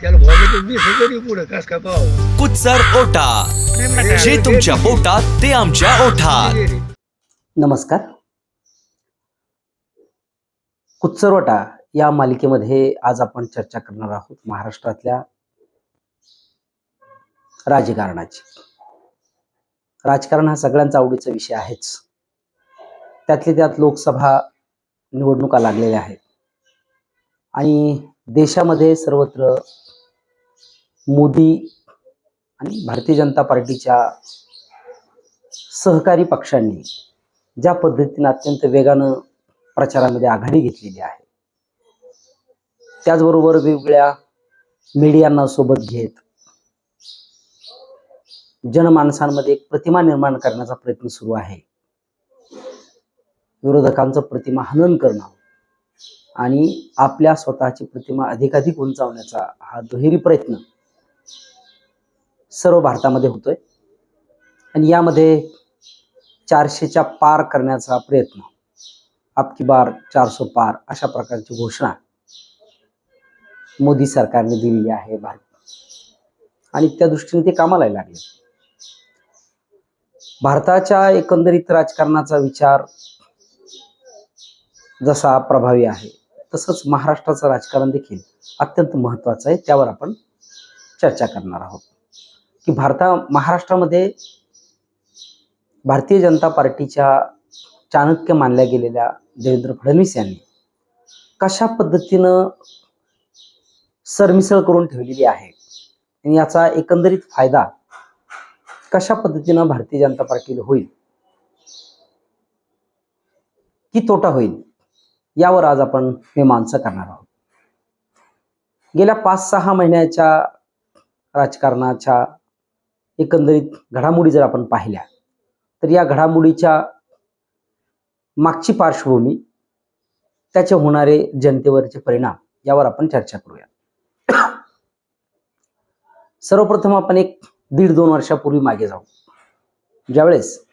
त्याला भाऊ वीस हजार पुढे कस काय पाव कुचर ओटा. जे तुमच्या पोटात ते आमच्या ओठात. नमस्कार. कुच्चरवटा या मालिकेमध्ये आज आपण चर्चा करणार आहोत महाराष्ट्रातल्या राजकारणाची. राजकारण हा सगळ्यांचा आवडीचा विषय आहेच. त्यातली त्यात लोकसभा निवडणुका लागलेल्या आहेत. आणि देशामध्ये सर्वत्र मोदी आणि भारतीय जनता पार्टीच्या सहकारी पक्षांनी ज्या पद्धतीने अत्यंत वेगानं प्रचारामध्ये आघाडी घेतलेली आहे त्याचबरोबर वेगवेगळ्या मीडियांना सोबत घेत जनमानसांमध्ये एक प्रतिमा निर्माण करण्याचा प्रयत्न सुरू आहे. विरोधकांचं प्रतिमा हनन करणं आणि आपल्या स्वतःची प्रतिमा अधिकाधिक उंचावण्याचा हा दुहेरी प्रयत्न सर्व भारतामध्ये होतोय. आणि यामध्ये चारशेच्या पार करण्याचा प्रयत्न. आपकी बार चारसो पार अशा प्रकारची घोषणा मोदी सरकारने दिलेली आहे भारत आणि त्या दृष्टीने ते कामाला लागले. भारताच्या एकंदरीत राजकारणाचा विचार जसा प्रभावी आहे तसंच महाराष्ट्राचं राजकारण देखील अत्यंत महत्वाचं आहे त्यावर आपण चर्चा करणार आहोत. की भारता महाराष्ट्रामध्ये भारतीय जनता पार्टीच्या चाणक्य मानल्या गेलेल्या देवेंद्र फडणवीस यांनी कशा पद्धतीनं सरमिसळ करून ठेवलेली आहे? आणि याचा एकंदरीत फायदा कशा पद्धतीनं भारतीय जनता पार्टीला होईल? की तोटा होईल? यावर आज आपण मीमांसा करणार आहोत. गेल्या पाच सहा महिन्याच्या राजकारणाच्या एकंदरीत घडामोडी जर आपण पाहिल्या तर या घडामोडीच्या मागची पार्श्वभूमी त्याचे होणारे जनतेवरचे परिणाम यावर आपण चर्चा करूया. सर्वप्रथम आपण एक दीड दोन वर्षापूर्वी मागे जाऊ. ज्यावेळेस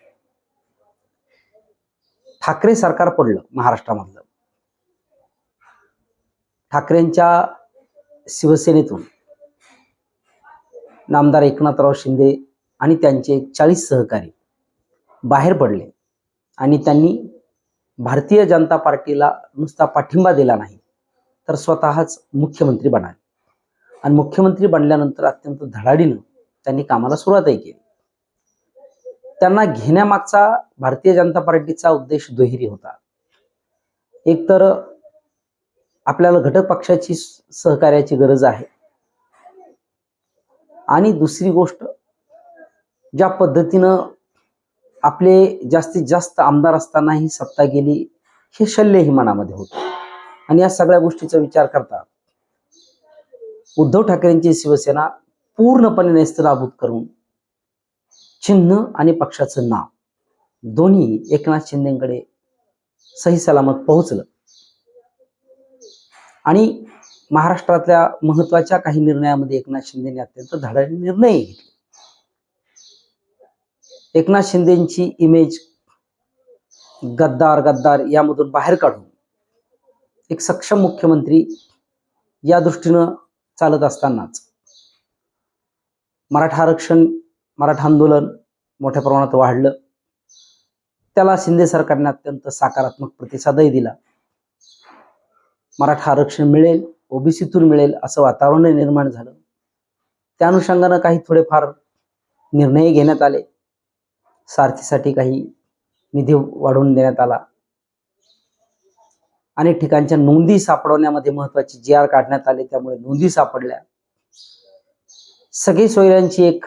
ठाकरे सरकार पडलं महाराष्ट्रामधलं. ठाकरेंच्या शिवसेनेतून नामदार एकनाथराव शिंदे आणि त्यांचे चाळीस सहकारी बाहेर पडले. आणि त्यांनी भारतीय जनता पार्टीला नुसता पाठिंबा दिला नाही तर स्वतःच मुख्यमंत्री बनाले. आणि मुख्यमंत्री बनल्यानंतर अत्यंत धडाडीनं त्यांनी कामाला सुरुवातही केली. त्यांना घेण्यामागचा भारतीय जनता पार्टीचा उद्देश दुहेरी होता. एक तर आपल्याला घटक पक्षाची सहकार्याची गरज आहे. आणि दुसरी गोष्ट ज्या पद्धतीनं आपले जास्तीत जास्त आमदार असतानाही सत्ता गेली हे शल्यही मनामध्ये होतं. आणि या सगळ्या गोष्टीचा विचार करता उद्धव ठाकरेंची शिवसेना पूर्णपणे नेस्तनाभूत करून चिन्ह आणि पक्षाचं नाव दोन्ही एकनाथ शिंदेकडे सही सलामत पोहोचलं. आणि महाराष्ट्रातल्या महत्त्वाच्या काही निर्णयामध्ये एकनाथ शिंदेने अत्यंत धडाडी निर्णय घेतले. एकनाथ शिंदेची इमेज गद्दार गद्दार यामधून बाहेर काढून एक सक्षम मुख्यमंत्री या दृष्टीनं चालत असतानाच मराठा आरक्षण मराठा आंदोलन मोठ्या प्रमाणात वाढलं. त्याला शिंदे सरकारने अत्यंत सकारात्मक प्रतिसादही दिला. मराठा आरक्षण मिळेल. ओबीसीतून मिळेल असं वातावरण निर्माण झालं. त्या अनुषंगानं काही थोडेफार निर्णय घेण्यात आले. सारथीसाठी काही निधी वाढवून देण्यात आला. अनेक ठिकाणच्या नोंदी सापडवण्यामध्ये महत्वाची जी आर काढण्यात आले त्यामुळे नोंदी सापडल्या. सगळी सोयऱ्यांची एक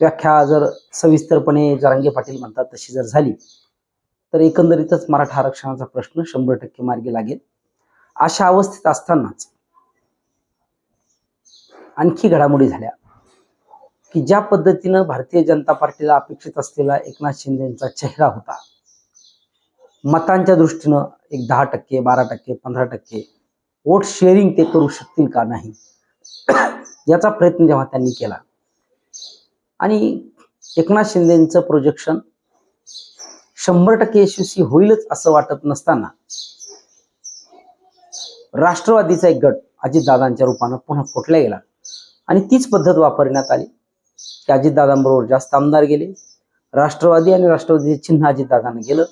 व्याख्या जर सविस्तरपणे जरांगे पाटील म्हणतात तशी जर झाली तर एकंदरीतच मराठा आरक्षणाचा प्रश्न शंभर टक्के मार्गी लागेल. अशा अवस्थेत असतानाच आणखी घडामोडी झाल्या. की ज्या पद्धतीनं भारतीय जनता पार्टीला अपेक्षित असलेला एकनाथ शिंदेचा चेहरा होता मतांच्या दृष्टीनं एक दहा टक्के बारा टक्के पंधरा टक्के वोट शेअरिंग ते करू शकतील का नाही याचा प्रयत्न जेव्हा त्यांनी केला. आणि एकनाथ शिंदेचं प्रोजेक्शन शंभर टक्के यशस्वी होईलच असं वाटत नसताना राष्ट्रवादीचा एक गट अजितदादांच्या रूपानं पुन्हा फुटला गेला. आणि तीच पद्धत वापरण्यात आली. की अजितदादांबरोबर जास्त आमदार गेले. राष्ट्रवादी आणि राष्ट्रवादीचे चिन्ह अजितदादांना गेलं.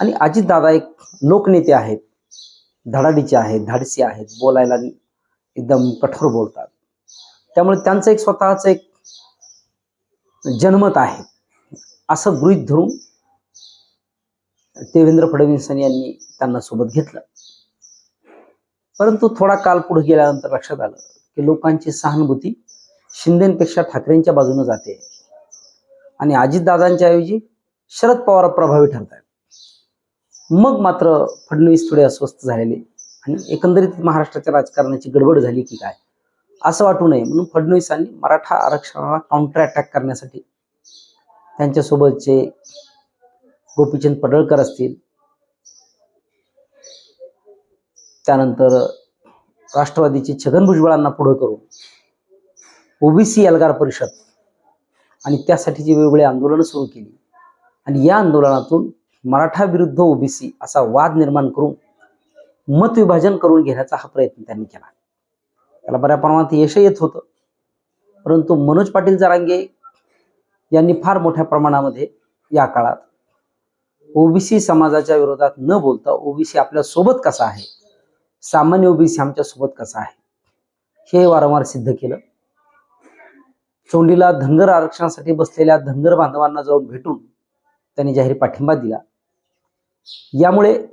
आणि अजितदादा एक लोकनेते आहेत. धडाडीचे आहेत धाडसी आहेत बोलायला एकदम कठोर बोलतात. त्यामुळे त्यांचं एक स्वतःचं एक जनमत आहे. असं गृहीत धरून देवेंद्र फडणवीस यांनी त्यांना सोबत घेतलं. परंतु थोडा काल पुढे गेल्यानंतर लक्षात आलं की लोकांची सहानुभूती शिंदेपेक्षा ठाकरेंच्या बाजूने जाते. आणि अजितदादांच्या ऐवजी शरद पवार प्रभावी ठरत आहेत मग मात्र फडणवीस थोडे अस्वस्थ झालेले आणि एकंदरीत महाराष्ट्राच्या राजकारणाची गडबड झाली की काय? असं वाटू नये म्हणून फडणवीसांनी मराठा आरक्षणाला काउंटर अटॅक करण्यासाठी त्यांच्यासोबतचे गोपीचंद पडळकर असतील. त्यानंतर राष्ट्रवादीचे छगन भुजबळांना पुढं करून ओबीसी एल्गार परिषद आणि त्यासाठीची वेगवेगळी आंदोलनं सुरू केली. आणि या आंदोलनातून मराठा विरुद्ध ओबीसी असा वाद निर्माण करून मत विभाजन करून घेण्याचा हा प्रयत्न त्यांनी केला. त्याला बऱ्या प्रमाणात यश येत होतं. परंतु मनोज पाटील जरांगे यांनी फार मोठ्या प्रमाणामध्ये या काळात ओबीसी समाजाच्या विरोधात न बोलता ओबीसी आपल्यासोबत कसा आहे सामान्य ओबीसी आमच्यासोबत कसा आहे? हे वारंवार सिद्ध केलं. चोंडीला धनगर आरक्षणासाठी बसलेल्या धनगर बांधवांना जाऊन भेटून त्यांनी जाहीर पाठिंबा दिला. यामुळे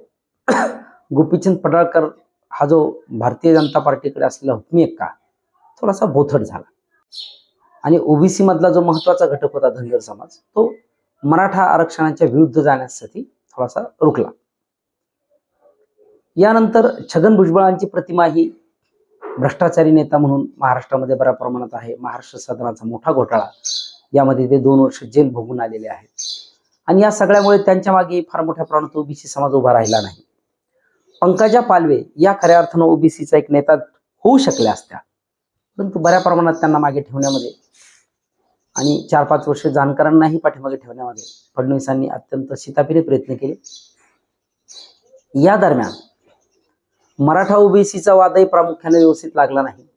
गोपीचंद पडाळकर हा जो भारतीय जनता पार्टीकडे असलेला हुकमी एक्का थोडासा बोथट झाला. आणि ओबीसी मधला जो महत्त्वाचा घटक होता धनगर समाज तो मराठा आरक्षणाच्या विरुद्ध जाण्यासाठी थोडासा रुकला. यानंतर छगन भुजबळांची प्रतिमा ही भ्रष्टाचारी नेता म्हणून महाराष्ट्रामध्ये बऱ्या प्रमाणात आहे. महाराष्ट्र सदनाचा मोठा घोटाळा. यामध्ये ते दोन वर्ष जेल भोगून आलेले आहेत. आणि या सगळ्यामुळे त्यांच्या मागे फार मोठ्या प्रमाणात ओबीसी समाज उभा राहिला नाही. पंकजा पालवे या खऱ्या अर्थानं ओबीसीचा एक नेता होऊ शकल्या असत्या. परंतु बऱ्या प्रमाणात त्यांना मागे ठेवण्यामध्ये आणि चार पाच वर्ष जाणकारांनाही पाठीमागे ठेवण्यामध्ये फडणवीसांनी अत्यंत शितापिरे प्रयत्न केले. या दरम्यान मराठा ओबीसीचा वादही प्रामुख्याने व्यवस्थित लागला नाही.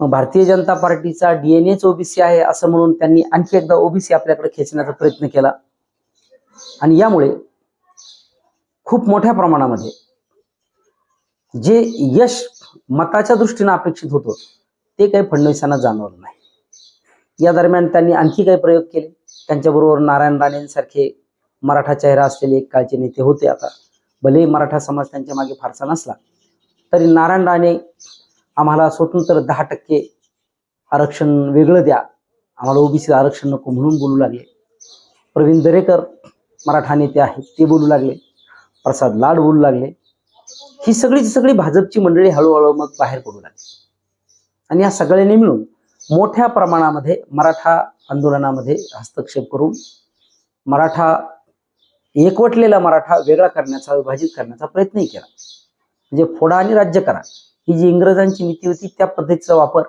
मग भारतीय जनता पार्टीचा डीएनएच ओबीसी आहे असं म्हणून त्यांनी आणखी एकदा ओबीसी आपल्याकडे खेचण्याचा प्रयत्न केला. आणि यामुळे खूप मोठ्या प्रमाणामध्ये जे यश मताच्या दृष्टीनं अपेक्षित होतं ते काही फडणवीसांना जाणवलं नाही. या दरम्यान त्यांनी आणखी काही प्रयोग केले. त्यांच्याबरोबर नारायण राणेंसारखे मराठा चेहरा असलेले एक काळचे नेते होते आता. भले मराठा समाज त्यांच्या मागे फारसा नसला तरी नारायण राणे आम्हाला स्वतंत्र दहा टक्के आरक्षण वेगळं द्या. आम्हाला ओबीसी आरक्षण नको म्हणून बोलू लागले. प्रवीण दरेकर मराठा नेते आहेत ते बोलू लागले. प्रसाद लाड बोलू लागले. ही सगळीची सगळी भाजपची मंडळी हळूहळू मग बाहेर पडू लागली. आणि या सगळ्यांनी मिळून मोठ्या प्रमाणामध्ये मराठा आंदोलनामध्ये हस्तक्षेप करून मराठा एकवटलेला मराठा वेगळा करण्याचा विभाजित करण्याचा प्रयत्नही केला. म्हणजे फोडा आणि राज्य करा. ही जी इंग्रजांची नीती होती त्या पद्धतीचा वापर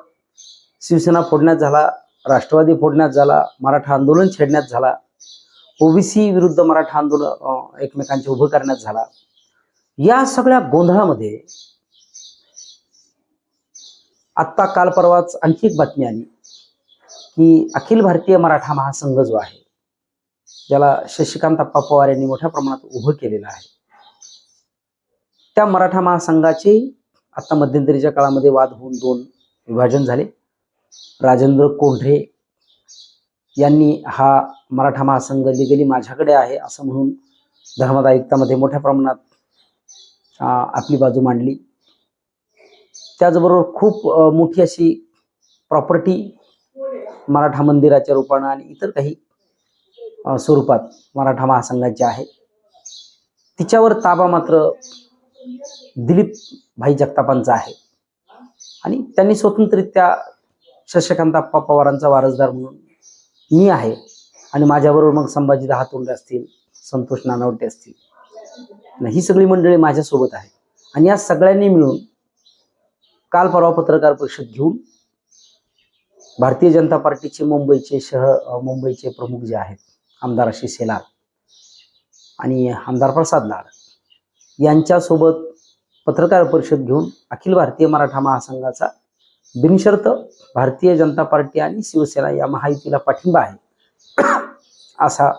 शिवसेना फोडण्यात झाला राष्ट्रवादी फोडण्यात झाला मराठा आंदोलन छेडण्यात झाला ओबीसी विरुद्ध मराठा आंदोलन एकमेकांचे उभं करण्यात झाला. या सगळ्या गोंधळामध्ये आत्ता काल परवाच आणखी एक बातमी आली की अखिल भारतीय मराठा महासंघ जो आहे ज्याला शशिकांत अप्पा पवार यांनी मोठ्या प्रमाणात उभं केलेलं आहे. त्या मराठा महासंघाचे आता मध्यंतरीच्या काळामध्ये वाद होऊन दोन विभाजन झाले. राजेंद्र कोंढरे यांनी हा मराठा महासंघ लिगली माझ्याकडे आहे असं म्हणून धर्माद आयुक्तामध्ये मोठ्या प्रमाणात आपली बाजू मांडली. त्याचबरोबर खूप मोठी अशी प्रॉपर्टी मराठा मंदिराच्या रूपानं आणि इतर काही स्वरूपात मराठा महासंघाची आहे. तिच्यावर ताबा मात्र दिलीप भाई जगतापांचा आहे. आणि त्यांनी स्वतंत्ररित्या शशिकांत अप्पा पवारांचा वारसदार म्हणून मी आहे. आणि माझ्याबरोबर मग संभाजी दहातोंडे असतील संतोष नानावटे असतील. ही सगळी मंडळी माझ्यासोबत आहे आणि या सगळ्यांनी मिळून काल परवा पत्रकार परिषद घेऊन भारतीय जनता पार्टीचे मुंबईचे शहर मुंबईचे प्रमुख जे आहेत आमदार आशिष शेलार आणि आमदार प्रसाद लाड यांच्यासोबत पत्रकार परिषद घेऊन अखिल भारतीय मराठा महासंघाचा बिनशर्त भारतीय जनता पार्टी आणि शिवसेना या महायुतीला पाठिंबा आहे असा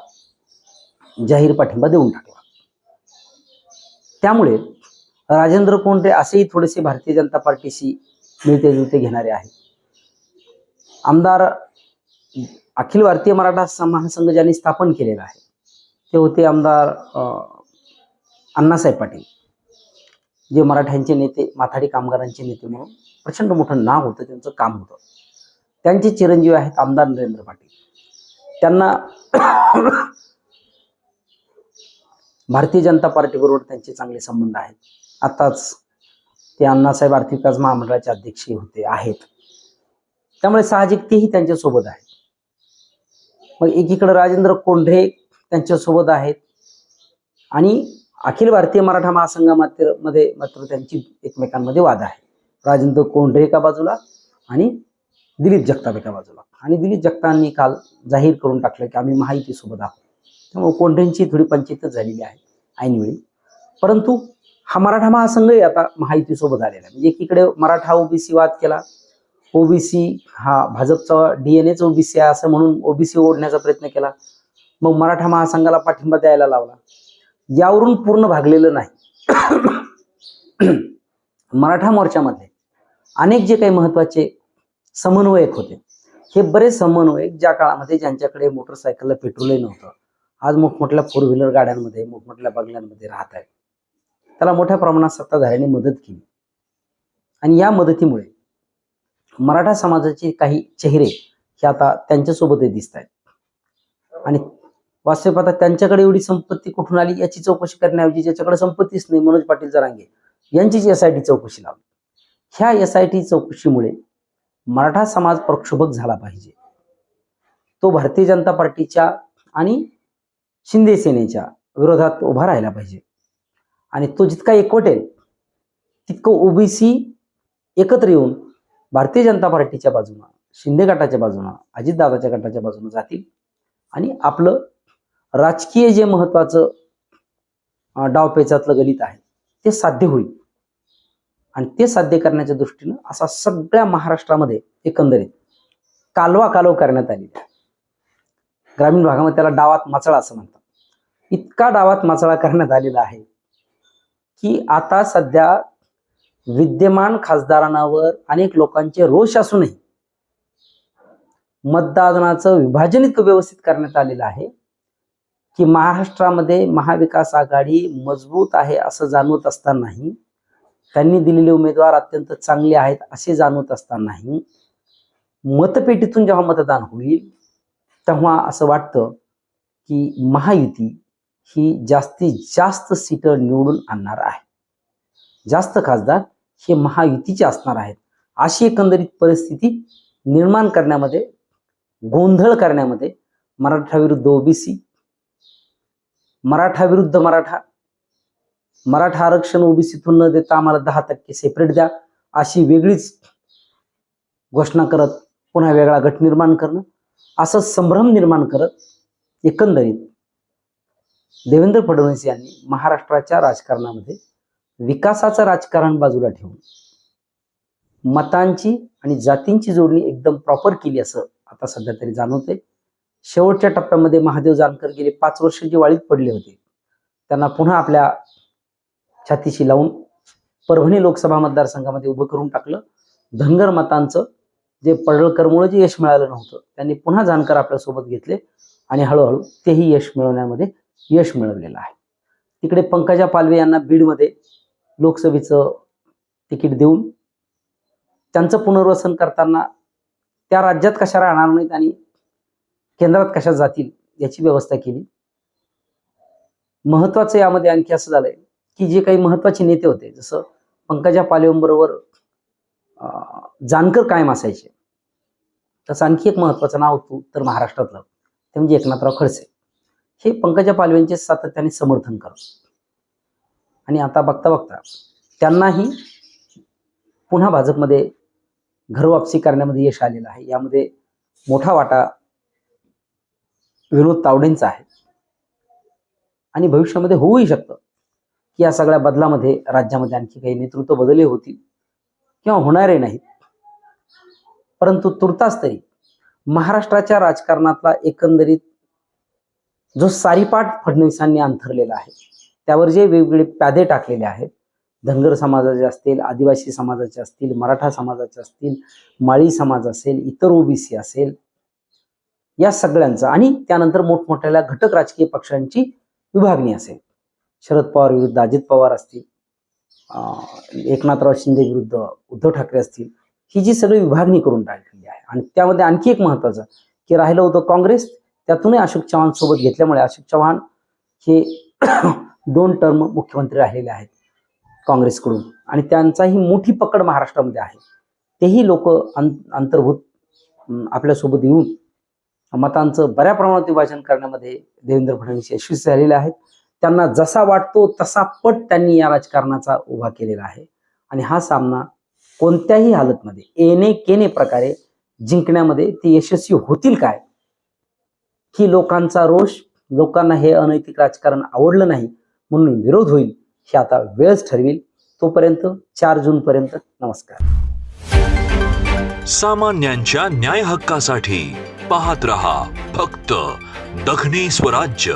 जाहीर पाठिंबा देऊन टाकला. त्यामुळे राजेंद्र कोंडे असेही थोडेसे भारतीय जनता पार्टीशी मिळते जुळते घेणारे आहेत. आमदार अखिल भारतीय मराठा महासंघ ज्यांनी स्थापन केलेला आहे. ते होते आमदार अं, अण्णासाहेब पाटील जे मराठ्यांचे नेते माथाडी कामगारांचे नेते म्हणून प्रचंड मोठं नाव होतं त्यांचं काम होतं. त्यांचे चिरंजीव आहेत आमदार नरेंद्र पाटील. त्यांना भारतीय जनता पार्टीबरोबर त्यांचे चांगले संबंध आहेत. आताच ते अण्णासाहेब आर्थिक विकास महामंडळाचे अध्यक्ष होते आहेत. त्यामुळे साहजिक तेही त्यांच्यासोबत आहेत. मग एकीकडे राजेंद्र कोंढरे त्यांच्यासोबत आहेत. आणि अखिल भारतीय मराठा महासंघामध्ये मध्ये मात्र त्यांची एकमेकांमध्ये वाद आहे. राजेंद्र कोंढरे एका बाजूला आणि दिलीप जगताप एका बाजूला. आणि दिलीप जगतांनी काल जाहीर करून टाकलं की आम्ही महायुतीसोबत आहोत. त्यामुळे कोंढेंची थोडी पंचायतच झालेली आहे ऐनवेळी परंतु हा मराठा महासंघही आता महायुतीसोबत आलेला आहे. म्हणजे एकीकडे मराठा ओबीसी वाद केला ओबीसी हा भाजपचा डीएनएच ओबीसी आहे असं म्हणून ओबीसी ओढण्याचा प्रयत्न केला. मग मराठा महासंघाला पाठिंबा द्यायला लावला. यावरून पूर्ण भागलेलं नाही. मराठा मोर्चामध्ये अनेक जे काही महत्त्वाचे समन्वयक होते हे बरेच समन्वयक ज्या काळामध्ये ज्यांच्याकडे मोटरसायकलला पेट्रोलही नव्हतं आज मोठमोठ्या फोर व्हीलर गाड्यांमध्ये मोठमोठ्या बंगल्यांमध्ये राहत आहेत त्याला मोठ्या प्रमाणात सत्ताधाऱ्यांनी मदत केली. आणि या मदतीमुळे मराठा समाजाचे काही चेहरे हे आता त्यांच्यासोबतही दिसत आहेत. आणि वास्तविक आता त्यांच्याकडे एवढी संपत्ती कुठून आली? याची चौकशी करण्याऐवजी ज्याच्याकडे संपत्तीच नाही मनोज पाटील जरांगे यांचीच एस आय टी चौकशी लावली. ह्या एस आय टी चौकशीमुळे मराठा समाज प्रक्षोभक झाला पाहिजे. तो भारतीय जनता पार्टीच्या आणि शिंदे सेनेच्या विरोधात उभा राहिला पाहिजे. आणि तो जितका एकवटेल तितकं ओबीसी एकत्र येऊन भारतीय जनता पार्टीच्या बाजूनं शिंदे गटाच्या बाजूनं अजितदादाच्या गटाच्या बाजूनं जातील. आणि आपलं राजकीय जे महत्वाचं डावपेचातलं गणित आहे ते साध्य होईल. आणि ते साध्य करण्याच्या दृष्टीनं असा सगळ्या महाराष्ट्रामध्ये एकंदरीत कालवा कालव करण्यात आलेला आहे. ग्रामीण भागामध्ये त्याला डावात माचळा असं म्हणतात. इतका डावात माचळा करण्यात आलेला आहे की आता सध्या विद्यमान खासदारांवर अनेक लोकांचे रोष असूनही मतदानाचं विभाजन इतकं व्यवस्थित करण्यात आलेलं आहे की महाराष्ट्रामध्ये महाविकास आघाडी मजबूत आहे असं जाणवत असतानाही त्यांनी दिलेले उमेदवार अत्यंत चांगले आहेत असे जाणवत असतानाही मतपेटीतून जेव्हा मतदान होईल तेव्हा असं वाटतं की महायुती ही जास्तीत जास्त सीटं निवडून आणणार आहे. जास्त खासदार हे महायुतीचे असणार आहेत. अशी एकंदरीत परिस्थिती निर्माण करण्यामध्ये गोंधळ करण्यामध्ये मराठा विरुद्ध ओबीसी मराठा विरुद्ध मराठा मराठा आरक्षण ओबीसीतून न देता आम्हाला दहा टक्के सेपरेट द्या अशी वेगळीच घोषणा करत पुन्हा वेगळा गट निर्माण करणं असं संभ्रम निर्माण करत एकंदरीत देवेंद्र फडणवीस यांनी महाराष्ट्राच्या राजकारणामध्ये विकासाचं राजकारण बाजूला ठेवून मतांची आणि जातींची जोडणी एकदम प्रॉपर केली असं आता सध्या तरी जाणवते शेवटच्या टप्प्यामध्ये महादेव जानकर गेले पाच वर्ष जे वाळीत पडले होते त्यांना पुन्हा आपल्या छातीशी लावून परभणी लोकसभा मतदारसंघामध्ये उभं करून टाकलं. धनगर मतांचं जे पडळकरमुळे जे यश मिळालं नव्हतं त्यांनी पुन्हा जानकर आपल्यासोबत घेतले आणि हळूहळू तेही यश मिळवण्यामध्ये यश मिळवलेलं आहे. तिकडे पंकजा पालवे यांना बीडमध्ये लोकसभेचं तिकीट देऊन त्यांचं पुनर्वसन करताना त्या राज्यात कशा राहणार नाहीत आणि केंद्रात कशा जातील याची व्यवस्था केली. महत्वाचं यामध्ये आणखी असं झालंय की जे काही महत्त्वाचे नेते होते जसं पंकजा पालवेंबरोबर अं, जानकर कायम असायचे. तसं आणखी एक महत्वाचं नाव होतं तर महाराष्ट्रातलं ते म्हणजे एकनाथराव खडसे. हे पंकजा पालवेंचे सातत्याने समर्थन करत. आणि आता बघता बघता त्यांनाही पुन्हा भाजपमध्ये घरवापसी करण्यामध्ये यश आलेलं आहे. यामध्ये मोठा वाटा विनोद तावडेंचा आहे. आणि भविष्यामध्ये होऊही शकतं की या सगळ्या बदलामध्ये राज्यामध्ये आणखी काही नेतृत्व बदलले होतील किंवा होणारे नाहीत. परंतु तुर्तास तरी महाराष्ट्राच्या राजकारणातला एकंदरीत जो सारीपाठ फडणवीसांनी अंथरलेला आहे त्यावर जे वेगवेगळे प्यादे टाकलेले आहेत धनगर समाजाचे असतील आदिवासी समाजाचे असतील मराठा समाजाचे असतील माळी समाज असेल इतर ओबीसी असेल या सगळ्यांचं आणि त्यानंतर मोठमोठ्या घटक राजकीय पक्षांची विभागणी असेल. शरद पवार विरुद्ध अजित पवार असतील एकनाथराव शिंदे विरुद्ध उद्धव ठाकरे असतील ही जी सगळी विभागणी करून टाकलेली आहे आणि त्यामध्ये आणखी एक महत्वाचं की राहिलं होतं काँग्रेस त्यातूनही अशोक चव्हाण सोबत घेतल्यामुळे अशोक चव्हाण हे दोन टर्म मुख्यमंत्री राहिलेले आहेत काँग्रेसकडून. आणि त्यांचाही मोठी पकड महाराष्ट्रामध्ये आहे. तेही लोक अंतर्भूत आपल्यासोबत येऊन मतांचं बऱ्या प्रमाणात विभाजन करण्यामध्ये देवेंद्र फडणवीस यशस्वी झालेले आहेत. त्यांना जसा वाटतो तसा पट त्यांनी या राजकारणाचा उभा केलेला आहे. आणि हा सामना कोणत्याही हालतमध्ये येणे केने प्रकारे जिंकण्यामध्ये ते यशस्वी होतील काय? की लोकांचा रोष लोकांना हे अनैतिक राजकारण आवडलं नाही म्हणून विरोध होईल हे आता वेळच ठरविल. तोपर्यंत चार जून पर्यंत नमस्कार. सामान्यांच्या न्याय हक्कासाठी पाहत रहा फक्त दखनी स्वराज्य.